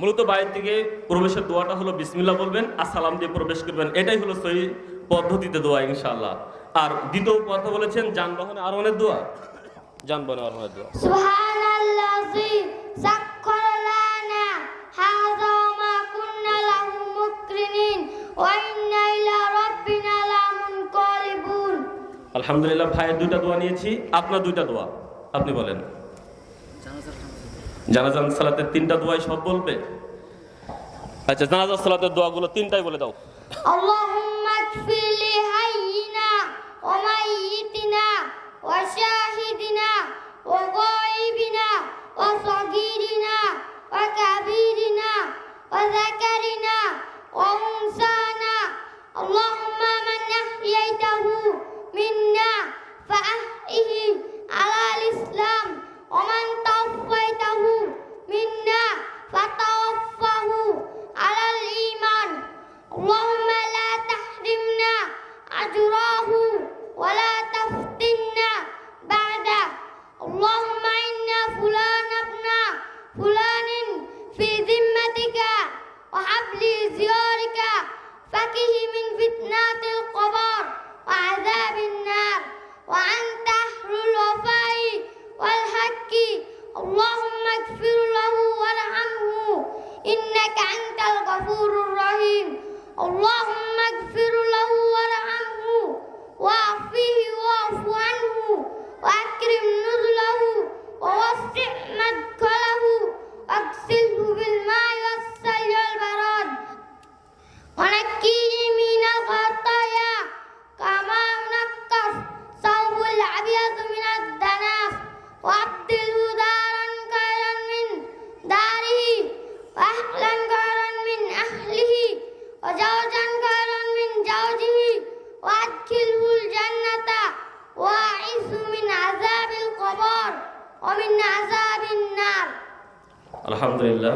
মূলত বাইরের থেকে প্রবেশের দোয়াটা হলো বিসমিল্লা বলবেন আর সালাম দিয়ে প্রবেশ করবেন। এটাই হলো সেই পদ্ধতিতে দোয়া ইনশাল্লাহ আর দ্বিতীয় কথা বলেছেন যানবাহনে আরোহণের দোয়া। যানবাহনে আরোহণের দোয়া। আলহামদুলিল্লাহ ভাইয়ের দুইটা দোয়া নিয়েছি আপনার দুইটা দোয়া। আপনি বলেন। জানাজান সালাতের তিনটা দোয়াই সব বলবে? আচ্ছা জানাজা সালাতের দোয়াগুলো তিনটাই বলে দাও। আল্লাহুম্মা ফিলি হাইয়িনা ওয়া মাইয়িতিনা ওয়া শাহিদিনা ওয়া গায়িবিনা ওয়া فكه من فتنات القبر وعذاب النار وأنت أهل الوفاء والحق. اللهم اغفر له وارحمه إنك أنت الغفور الرحيم. اللهم اغفر له আলহামদুলিল্লাহ।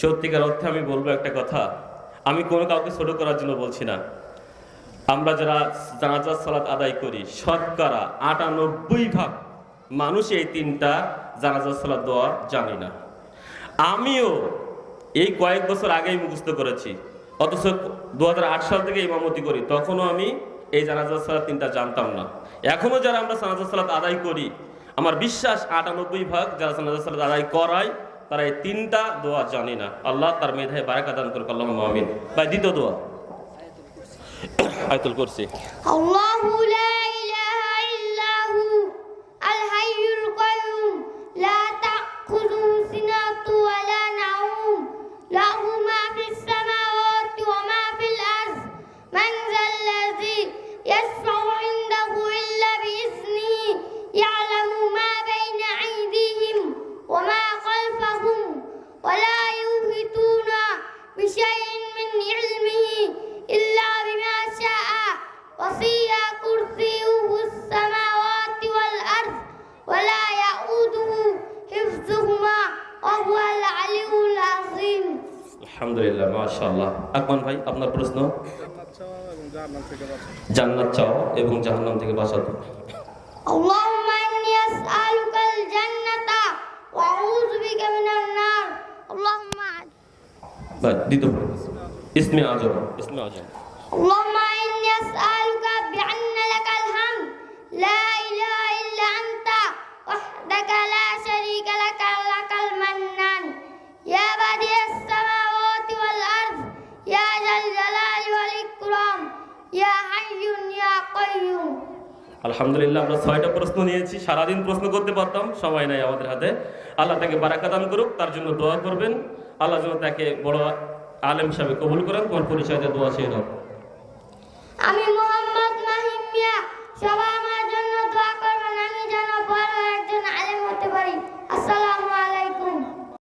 সত্যিকার অর্থে আমি বলব একটা কথা। আমি কোনো কাউকে ছোট করার জন্য বলছি না। আমরা যারা জানাজার সালাত আদায় করি, শতকরা আটানব্বই ভাগ মানুষ এই তিনটা জানাজার সালাত দেওয়া জানি না। আমিও এই কয়েক বছর আগেই মুখস্থ করেছি। অথচ দু হাজার আট সাল থেকে ইমামতি করি। তখনও আমি এই জানাজার সালাত তিনটা জানতাম না। এখনও যারা আমরা জানাজার সালাত আদায় করি আমার বিশ্বাস আটানব্বই ভাগ যারা সাল্লাহ আদায় করায়, তারা এই তিনটা দোয়া জানে না। আল্লাহ তার মেধায় বারাকা দান করুক আল্লাহ মহামিন বা দ্বিতীয় দোয়া। আয়তুল করছি আল্লাহ আলহামদুলিল্লাহ মাশাআল্লাহ আকমান ভাই আপনার প্রশ্ন জান্নাত চাওয়া এবং জাহান্নাম থেকে বাঁচা জান্নাত চাও এবং জাহান্নাম থেকে বাঁচাতো اللهم إني أسألك الجنة وأعوذ بك من النار اللهم ভাই দ্বিতীয় ইসমে আজম ইসমে আজম اللهم আলহামদুলিল্লাহ, আমরা ছয়টা প্রশ্ন নিয়েছি, সারাদিন প্রশ্ন করতে পারতাম, সময় নাই আমাদের হাতে। আল্লাহ তাকে বারাকাদান করুক, তার জন্য দোয়া করবেন। আল্লাহ যেন তাকে বড় আলেম হিসাবে কবুল করেন। তোমার পরিচয়তে দোয়া চেয়ে দাও আমি সবাই